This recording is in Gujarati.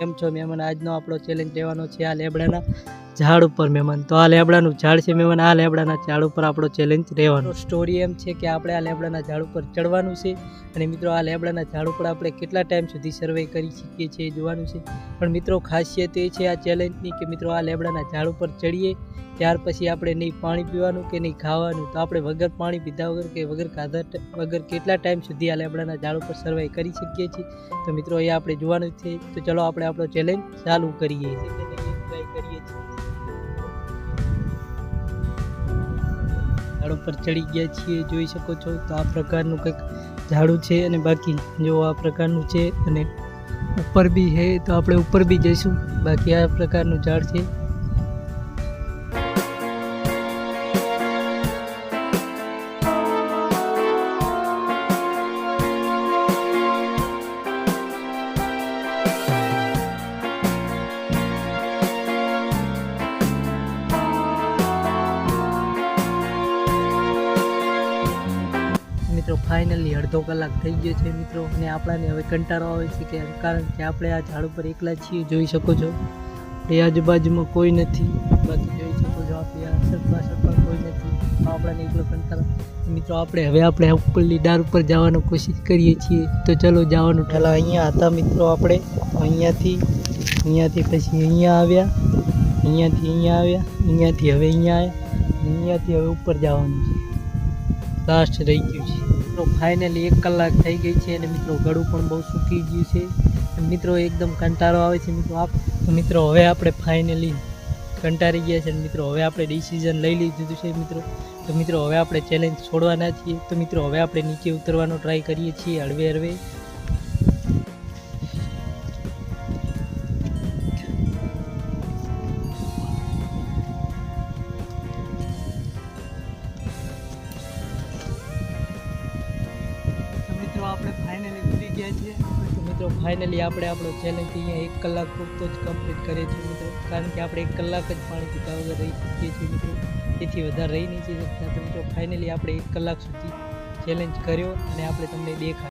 કેમ છો મહેમાન? આજનો આપણો ચેલેન્જ રહેવાનો છે આ લેબડાના ઝાડ ઉપર મહેમાન. તો આ લેબડાનું ઝાડ છે મહેમાન, આ લેબડાના ઝાડ ઉપર આપણો ચેલેન્જ રહેવાનો. સ્ટોરી એમ છે કે આપણે આ લેબડાના ઝાડ ઉપર ચડવાનું છે અને મિત્રો આ લેબડાના ઝાડ ઉપર આપણે કેટલા ટાઈમ સુધી સર્વે કરી શકીએ છીએ જોવાનું છે. પણ મિત્રો ખાસિયત એ છે આ ચેલેન્જની કે મિત્રો આ લેબડાના ઝાડ ઉપર ચડીએ, ત્યાર પછી આપણે નહીં પાણી પીવાનું કે નહીં ખાવાનું. તો આપણે વગર પાણી પીધા વગર કે વગર ખાધા વગર કેટલા ટાઈમ સુધી આ લેબડાના ઝાડ ઉપર સર્વાઈ કરી શકીએ છીએ? તો મિત્રો એ આપણે જોવાનું છે. તો ચલો આપણે આપણો ચેલેન્જ ચાલુ કરીએ ઝાડ ઉપર ચડી ગયા છીએ, જોઈ શકો છો. તો આ પ્રકારનું કંઈક ઝાડું છે અને બાકી જો આ પ્રકારનું છે અને ઉપર બી છે, તો આપણે ઉપર બી જઈશું. બાકી આ પ્રકારનું ઝાડ છે. મિત્રો ફાઇનલી અડધો કલાક થઈ ગયો છે મિત્રો, અને આપણાને હવે કંટાળો આવે છે કે, કારણ કે આપણે આ ઝાડ ઉપર એકલા છીએ, જોઈ શકો છો. એ આજુબાજુમાં કોઈ નથી, બાકી જોઈ શકો છો આપણે આ પાછળ પણ કોઈ નથી આપણાને એકલો કંટાળો મિત્રો, આપણે હવે આપણે ઉપરની ડાર ઉપર જવાનો કોશિશ કરીએ છીએ. તો ચલો, જવાનું ઠેલા અહીંયા હતા મિત્રો આપણે. અહીંયાથી અહીંયાથી પછી અહીંયા આવ્યા. અહીંયાથી અહીંયા આવ્યા, અહીંયાથી હવે અહીંયા આવ્યા અહીંયાથી હવે ઉપર જવાનું છે. લાસ્ટ રહી ગયું છે. મિત્રો ફાઇનલી એક કલાક થઈ ગઈ છે અને મિત્રો ગળું પણ બહુ સૂકી ગયું છે. મિત્રો એકદમ કંટાળો આવે છે મિત્રો આપ. તો મિત્રો હવે આપણે ફાઇનલી કંટાળી ગયા છે મિત્રો હવે આપણે ડિસિઝન લઈ લીધું છે મિત્રો. તો મિત્રો હવે આપણે ચેલેન્જ છોડવાના છીએ. તો મિત્રો હવે આપણે નીચે ઉતરવાનો ટ્રાય કરીએ છીએ હળવે હળવે. ગયા છીએ તો મિત્રો ફાઇનલી આપણે આપણો ચેલેન્જ અહીંયા એક કલાક પૂરતો જ કમ્પ્લીટ કરીએ છીએ મિત્રો. કારણ કે આપણે એક કલાક જ પાણી પીતા વગર રહી શકીએ છીએ મિત્રો. તેથી વધારે રહી નહીં શકતા તો મિત્રો ફાઇનલી આપણે એક કલાક સુધી ચેલેન્જ કર્યો અને આપણે તમને દેખાય